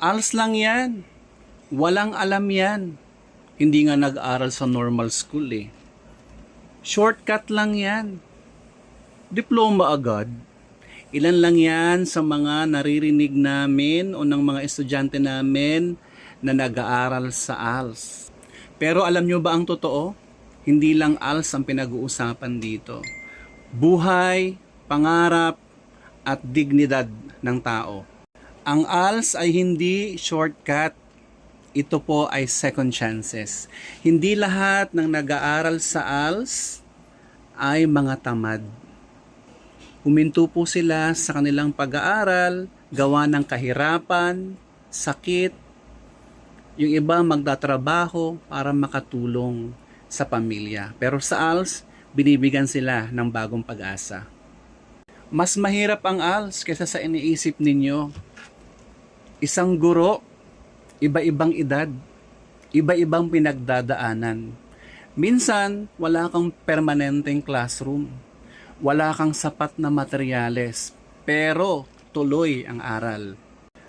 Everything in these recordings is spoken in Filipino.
ALS lang yan. Walang alam yan. Hindi nga nag-aral sa normal school eh. Shortcut lang yan. Diploma agad. Ilan lang yan sa mga naririnig namin o ng mga estudyante namin na nag-aaral sa ALS. Pero alam nyo ba ang totoo? Hindi lang ALS ang pinag-uusapan dito. Buhay, pangarap, at dignidad ng tao. Ang ALS ay hindi shortcut. Ito po ay second chances. Hindi lahat ng nag-aaral sa ALS ay mga tamad. Huminto po sila sa kanilang pag-aaral, gawa ng kahirapan, sakit, yung iba magtatrabaho para makatulong sa pamilya. Pero sa ALS, binibigyan sila ng bagong pag-asa. Mas mahirap ang ALS kaysa sa iniisip ninyo. Isang guro, iba-ibang edad, iba-ibang pinagdadaanan. Minsan, wala kang permanenteng classroom. Wala kang sapat na materyales, pero tuloy ang aral.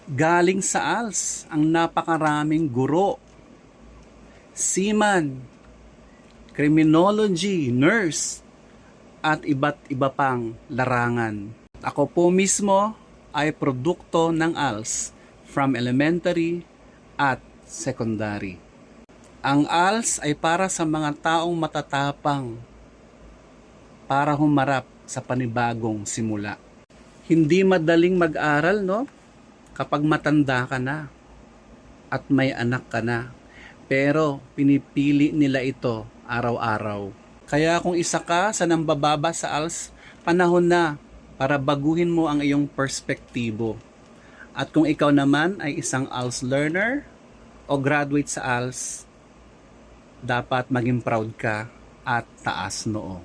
Galing sa ALS ang napakaraming guro. Seaman, criminology, nurse, at iba't iba pang larangan. Ako po mismo ay produkto ng ALS from elementary at secondary. Ang ALS ay para sa mga taong matatapang para humarap sa panibagong simula. Hindi madaling mag-aral, no? Kapag matanda ka na at may anak ka na. Pero pinipili nila ito araw-araw. Kaya kung isa ka sa nambababa sa ALS, panahon na para baguhin mo ang iyong perspektibo. At kung ikaw naman ay isang ALS learner o graduate sa ALS, dapat maging proud ka at taas noo.